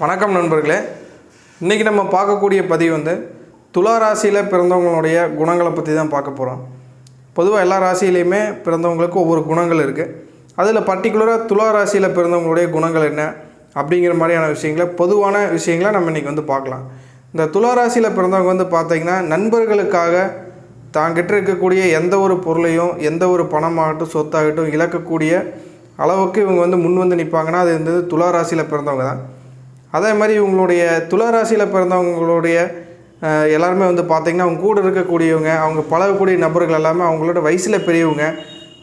வணக்கம் நண்பர்களே. இன்றைக்கி நம்ம பார்க்கக்கூடிய பதிவு வந்து துலா ராசியில் பிறந்தவங்களுடைய குணங்களை பற்றி தான் பார்க்க போகிறோம் பொதுவாக எல்லா ராசியிலையுமே பிறந்தவங்களுக்கு ஒவ்வொரு குணங்கள் இருக்குது அதில் பர்டிகுலராக துலா ராசியில் பிறந்தவங்களுடைய குணங்கள் என்ன அப்படிங்கிற மாதிரியான விஷயங்களை பொதுவான விஷயங்களை நம்ம இன்றைக்கி வந்து பார்க்கலாம். இந்த துலா ராசியில் பிறந்தவங்க வந்து பார்த்திங்கன்னா நண்பர்களுக்காக தாங்கிட்ட இருக்கக்கூடிய எந்த ஒரு பொருளையும் எந்த ஒரு பணமாகட்டும் சொத்தாகட்டும் இழக்கக்கூடிய அளவுக்கு இவங்க வந்து முன் வந்து நிற்பாங்கன்னா அது வந்து துலா ராசியில் பிறந்தவங்க தான். அதே மாதிரி இவங்களுடைய துளராசியில் பிறந்தவங்களுடைய எல்லாருமே வந்து பார்த்திங்கன்னா அவங்க கூட இருக்கக்கூடியவங்க அவங்க பழகக்கூடிய நபர்கள் எல்லாமே அவங்களோட வயசில் பெரியவங்க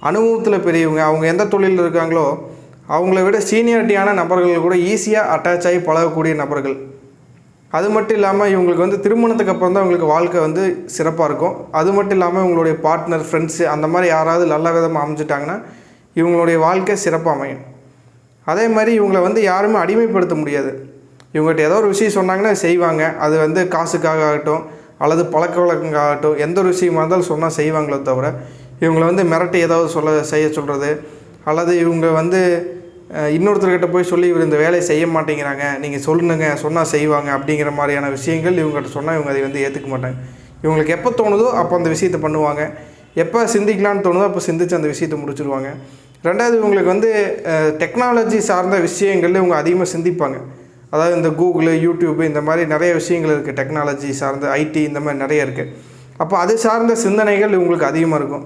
அனுபவத்தில் பெரியவங்க அவங்க எந்த தொழிலில் இருக்காங்களோ அவங்கள விட சீனியாரிட்டியான நபர்கள் கூட ஈஸியாக அட்டாச் ஆகி பழகக்கூடிய நபர்கள். அது மட்டும் இல்லாமல் இவங்களுக்கு வந்து திருமணத்துக்கு அப்புறம் தான் அவங்களுக்கு வாழ்க்கை வந்து சிறப்பாக இருக்கும். அது மட்டும் இல்லாமல் இவங்களுடைய பார்ட்னர் ஃப்ரெண்ட்ஸு அந்த மாதிரி யாராவது நல்ல விதமாக அமைஞ்சிட்டாங்கன்னா இவங்களுடைய வாழ்க்கை சிறப்பாக அமையும். அதே மாதிரி இவங்கள வந்து யாருமே அடிமைப்படுத்த முடியாது. இவங்ககிட்ட ஏதோ ஒரு விஷயம் சொன்னாங்கன்னா செய்வாங்க. அது வந்து காசுக்காக ஆகட்டும் அல்லது பழக்க வழக்கங்காகட்டும் எந்த ஒரு விஷயமா இருந்தாலும் சொன்னால் செய்வாங்களே தவிர இவங்களை வந்து மிரட்டி ஏதாவது சொல்ல செய்ய சொல்கிறது அல்லது இவங்க வந்து இன்னொருத்தர்கிட்ட போய் சொல்லி இவர் இந்த வேலையை செய்ய மாட்டேங்கிறாங்க. நீங்கள் சொல்லுங்க சொன்னால் செய்வாங்க அப்படிங்கிற மாதிரியான விஷயங்கள் இவங்ககிட்ட சொன்னால் இவங்க அதை வந்து ஏற்றுக்க மாட்டாங்க. இவங்களுக்கு எப்போ தோணுதோ அப்போ அந்த விஷயத்தை பண்ணுவாங்க. எப்போ சிந்திக்கலான்னு தோணுதோ அப்போ சிந்திச்சு அந்த விஷயத்தை முடிச்சிருவாங்க. ரெண்டாவது இவங்களுக்கு வந்து டெக்னாலஜி சார்ந்த விஷயங்கள்ல இவங்க அதிகமாக சிந்திப்பாங்க. அதாவது இந்த கூகுளு யூடியூப்பு இந்த மாதிரி நிறைய விஷயங்கள் இருக்குது டெக்னாலஜி சார்ந்த ஐடி இந்த மாதிரி நிறைய இருக்குது அப்போ அது சார்ந்த சிந்தனைகள் இவங்களுக்கு அதிகமாக இருக்கும்.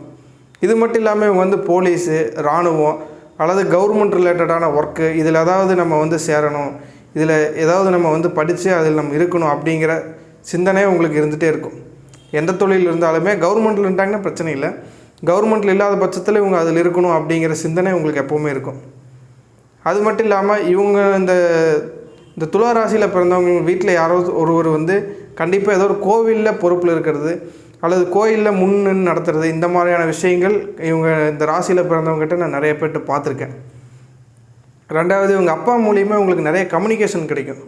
இது மட்டும் இல்லாமல் இவங்க வந்து போலீஸு இராணுவம் அல்லது கவர்மெண்ட் ரிலேட்டடான ஒர்க்கு இதில் ஏதாவது நம்ம வந்து சேரணும் இதில் ஏதாவது நம்ம வந்து படித்து அதில் நம்ம இருக்கணும் அப்படிங்கிற சிந்தனை உங்களுக்கு இருந்துகிட்டே இருக்கும். எந்த தொழில் இருந்தாலுமே கவர்மெண்ட்டில் இருந்தாங்கன்னா பிரச்சனை இல்லை. கவர்மெண்ட்டில் இல்லாத பட்சத்தில் இவங்க அதில் இருக்கணும் அப்படிங்கிற சிந்தனை உங்களுக்கு எப்போவுமே இருக்கும். அது மட்டும் இல்லாமல் இவங்க இந்த இந்த துலா ராசியில் பிறந்தவங்க வீட்டில் யாரோ ஒருவர் வந்து கண்டிப்பாக ஏதோ ஒரு கோவிலில் பொறுப்பில் இருக்கிறது அல்லது கோயிலில் முன்னு நடத்துறது இந்த மாதிரியான விஷயங்கள் இவங்க இந்த ராசியில் பிறந்தவங்ககிட்ட நான் நிறைய பேர்கிட்ட பார்த்துருக்கேன். ரெண்டாவது இவங்க அப்பா மூலியமாக இவங்களுக்கு நிறைய கம்யூனிகேஷன் கிடைக்கும்.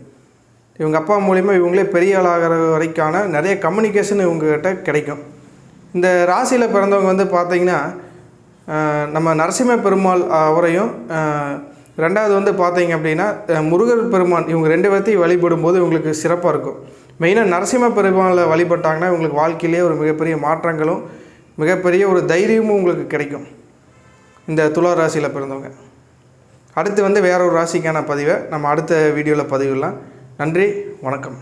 இவங்க அப்பா மூலிமா இவங்களே பெரிய ஆளாகிற வரைக்கான நிறைய கம்யூனிகேஷன் இவங்ககிட்ட கிடைக்கும். இந்த ராசியில் பிறந்தவங்க வந்து பார்த்திங்கன்னா நம்ம நரசிம்ம பெருமாள் அவரையும் ரெண்டாவது வந்து பார்த்தீங்க அப்படின்னா முருகர் பெருமான் இவங்க ரெண்டு பேர்த்தையும் வழிபடும் போது இவங்களுக்கு சிறப்பாக இருக்கும். மெயினாக நரசிம்ம பெருமாளை வழிபட்டாங்கன்னா இவங்களுக்கு வாழ்க்கையிலே ஒரு மிகப்பெரிய மாற்றங்களும் மிகப்பெரிய ஒரு தைரியமும் உங்களுக்கு கிடைக்கும். இந்த துலா ராசியில் பிறந்தவங்க. அடுத்து வந்து வேற ஒரு ராசிக்கான பதிவை நம்ம அடுத்த வீடியோவில் பதிவிடலாம். நன்றி வணக்கம்.